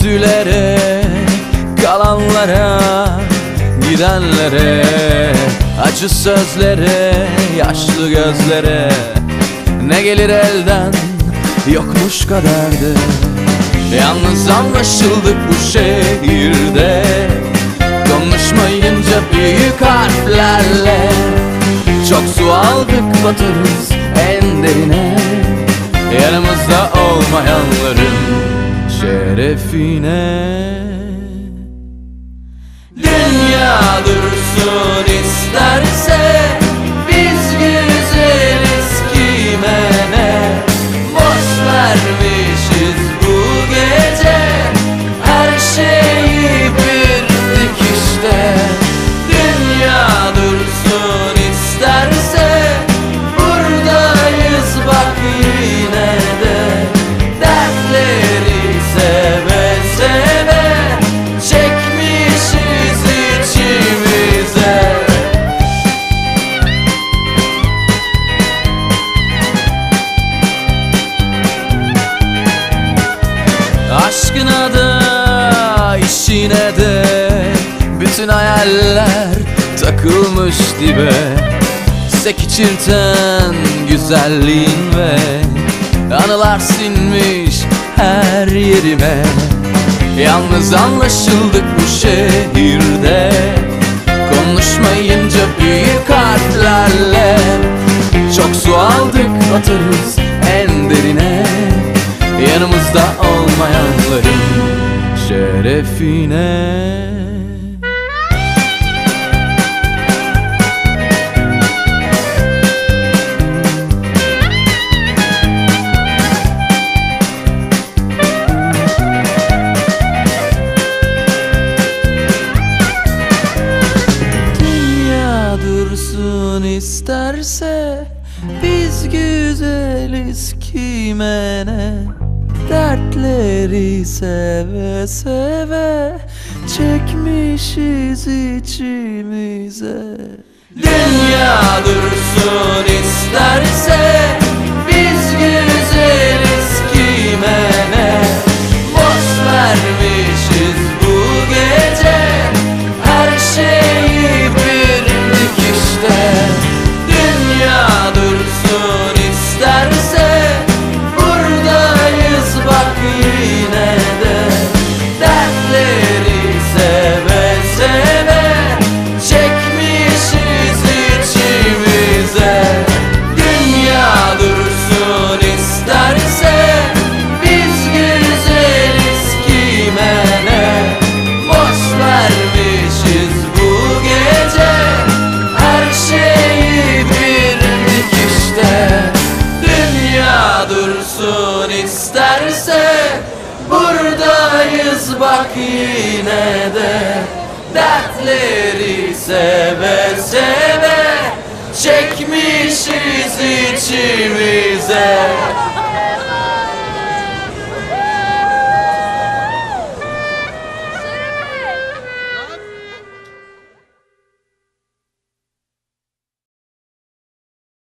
kötülere Kalanlara Gidenlere Acı sözlere Yaşlı gözlere. Ne gelir elden Yokmuş kaderdi Yalnız anlaşıldık bu şehirde. Konuşmayınca büyük harflerle Çok su aldık batırız en derine. Yanımızda olmayanların şerefine Dünya dursun isterse Bütün hayaller takılmış dibe. Sekiçirten güzelliğin ve Anılar sinmiş her yerime. Yalnız anlaşıldık bu şehirde. Konuşmayınca büyük harflerle Çok su aldık atarız en derine. Yanımızda olmayanların şerefine güzeliz kime ne Dertleri seve seve Çekmişiz içimize. Dünya dursun isterse isterse Buradayız bak yine de. Dertleri seve seve Çekmişiz içimize